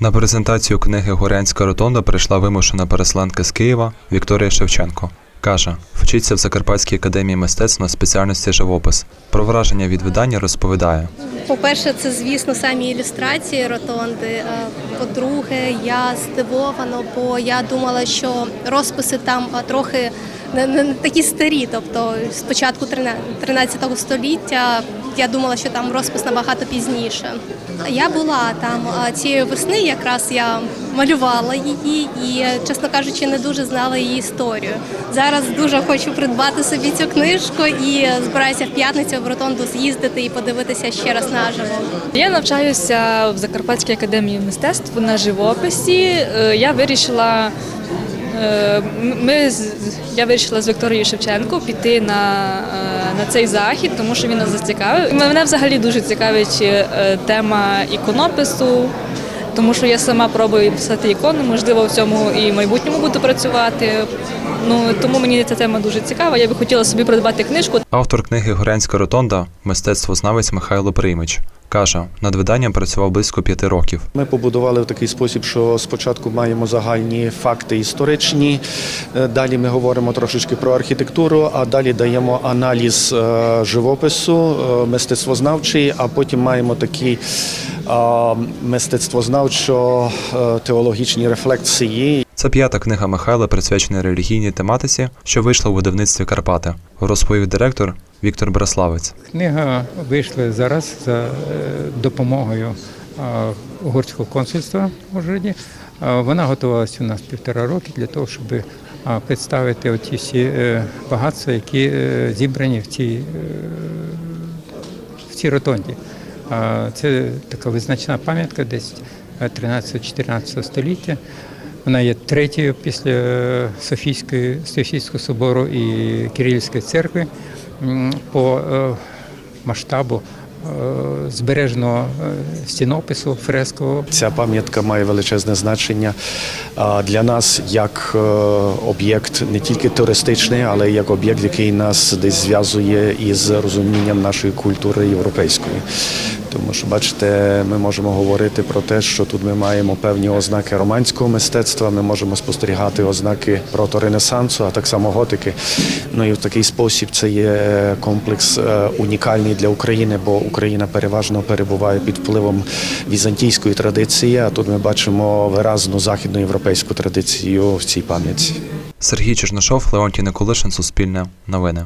На презентацію книги Горянська ротонда прийшла вимушена переселенка з Києва Вікторія Шевченко. Каже, вчиться в Закарпатській академії мистецтв на спеціальності живопис. Про враження від видання розповідає. По-перше, це звісно самі ілюстрації ротонди. Е, По-друге, я здивована, бо я думала, що розписи там е, трохи не, не такі старі. Тобто з початку 13 століття я думала, що там розпис набагато пізніше. Я була там цієї весни, якраз я малювала її і, чесно кажучи, не дуже знала її історію. Зараз дуже хочу придбати собі цю книжку і збираюся в п'ятницю в ротонду з'їздити і подивитися ще раз наживо. Я навчаюся в Закарпатській академії мистецтв на живописі. Е, Я вирішила. Е, Ми я вирішила з Вікторією Шевченко піти на, е, на цей захід, тому що він нас зацікавив. Мене взагалі дуже цікавить е, тема іконопису, тому що я сама пробую писати ікони, можливо, в цьому і в майбутньому буду працювати. Ну тому мені ця тема дуже цікава. Я би хотіла собі придбати книжку. Автор книги Горянська ротонда мистецтвознавець Михайло Приймич. Каже, над виданням працював близько п'яти років. Ми побудували в такий спосіб, що спочатку маємо загальні факти історичні, е, далі ми говоримо трошечки про архітектуру, а далі даємо аналіз е, живопису, е, мистецтвознавчий, а потім маємо такі мистецтвознавчо-теологічні рефлексії. Це п'ята книга Михайла, присвячена релігійній тематиці, що вийшла у видавництві Карпати. Розповів директор Віктор Браславець. Книга вийшла зараз за е, допомогою е, угорського консульства в Ужгороді. Е, Вона готувалася у нас півтора роки для того, щоб представити оті всі багатства, які зібрані в цій, в цій ротонді. Це така визначна пам'ятка десь 13-14 століття. Вона є третьою після е, Софійської, Софійського собору і Кирилівської церкви по е, масштабу е, збереженого е, стінопису фрескового. Ця пам'ятка має величезне значення для нас як об'єкт не тільки туристичний, але й як об'єкт, який нас десь зв'язує із розумінням нашої культури європейської. Тому що, бачите, ми можемо говорити про те, що тут ми маємо певні ознаки романського мистецтва, ми можемо спостерігати ознаки проторенесансу, а так само готики. Ну і в такий спосіб це є комплекс е, унікальний для України, бо Україна переважно перебуває під впливом візантійської традиції. А тут ми бачимо виразну західноєвропейську традицію в цій пам'ятці. Сергій Чернишов, Леонтій Николишин, Суспільне, Новини.